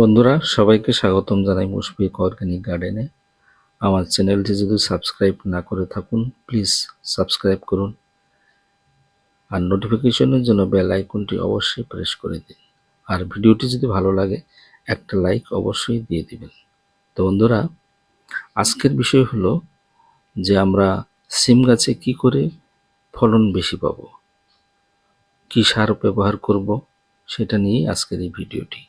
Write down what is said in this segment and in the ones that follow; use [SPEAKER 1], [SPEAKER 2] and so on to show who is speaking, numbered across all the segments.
[SPEAKER 1] বন্ধুরা, সবাইকে স্বাগতম জানাই মুশফিক অর্গানিক গার্ডেনে। আমার চ্যানেলটি যদি সাবস্ক্রাইব না করে থাকুন, প্লিজ সাবস্ক্রাইব করুন আর নোটিফিকেশনের জন্য বেল আইকনটি অবশ্যই প্রেস করে দিন। আর ভিডিওটি যদি ভালো লাগে, একটা লাইক অবশ্যই দিয়ে দিবেন। তো বন্ধুরা, আজকের বিষয় হলো যে আমরা সিম গাছে কি করে ফলন বেশি পাবো, কী সার ব্যবহার করব, সেটা নিয়েই আজকের এই ভিডিওটি।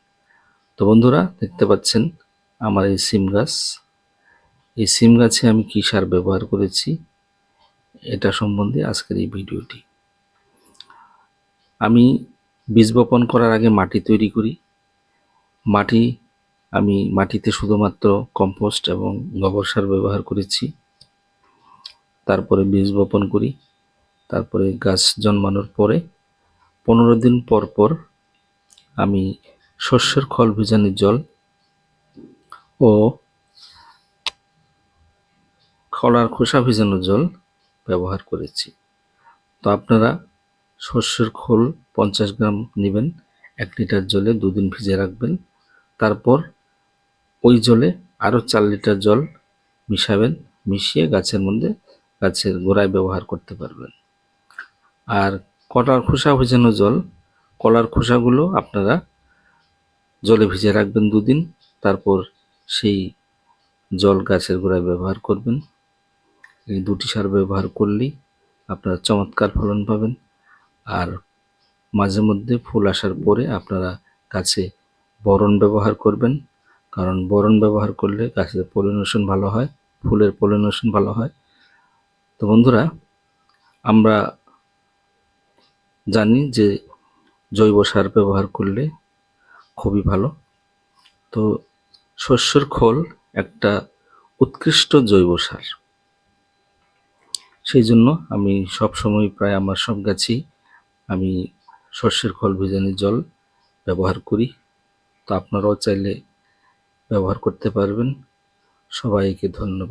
[SPEAKER 1] তো বন্ধুরা, দেখতে পাচ্ছেন আমার এই সিম গাছ। এই সিম গাছে আমি কী সার ব্যবহার করেছি, এটা সম্বন্ধে আজকের এই ভিডিওটি। আমি বীজ বপন করার আগে মাটি তৈরি করি। মাটি, আমি মাটিতে শুধুমাত্র কম্পোস্ট এবং গোবর সার ব্যবহার করেছি। তারপরে বীজ বপন করি। তারপরে গাছ জন্মানোর পরে পনেরো দিন পর পর আমি শস্যের খল ভিজানির জল ও খলার খোসা ভিজানোর জল ব্যবহার করেছি। তো আপনারা শস্যের খোল পঞ্চাশ গ্রাম নেবেন, এক লিটার জলে দুদিন ভিজে রাখবেন। তারপর ওই জলে আরও চার লিটার জল মিশাবেন, মিশিয়ে গাছের মধ্যে গাছের গোড়ায় ব্যবহার করতে পারবেন। আর কলার খোসা ভেজানো জল কলার খোসাগুলো আপনারা জলে ভিজে রাখবেন দুদিন, তারপর সেই জল গাছের গোড়ায় ব্যবহার করবেন। এই দুটি সার ব্যবহার করলেই আপনারা চমৎকার ফলন পাবেন। আর মাঝে মধ্যে ফুল আসার পরে আপনারা গাছে বরণ ব্যবহার করবেন, কারণ বরণ ব্যবহার করলে গাছের পলিনেশন ভালো হয়, ফুলের পলিনেশন ভালো হয়। তো বন্ধুরা, আমরা জানি যে জৈব সার ব্যবহার করলে খুবই ভালো। তো শস্যের খোল একটা উৎকৃষ্ট জৈব সার। সেই জন্য আমি সব সময় প্রায় আমার সব গাছেই আমি শস্যের খোল ভেজানোর জল ব্যবহার করি। তো আপনারাও চাইলে ব্যবহার করতে পারবেন। সবাইকে ধন্যবাদ।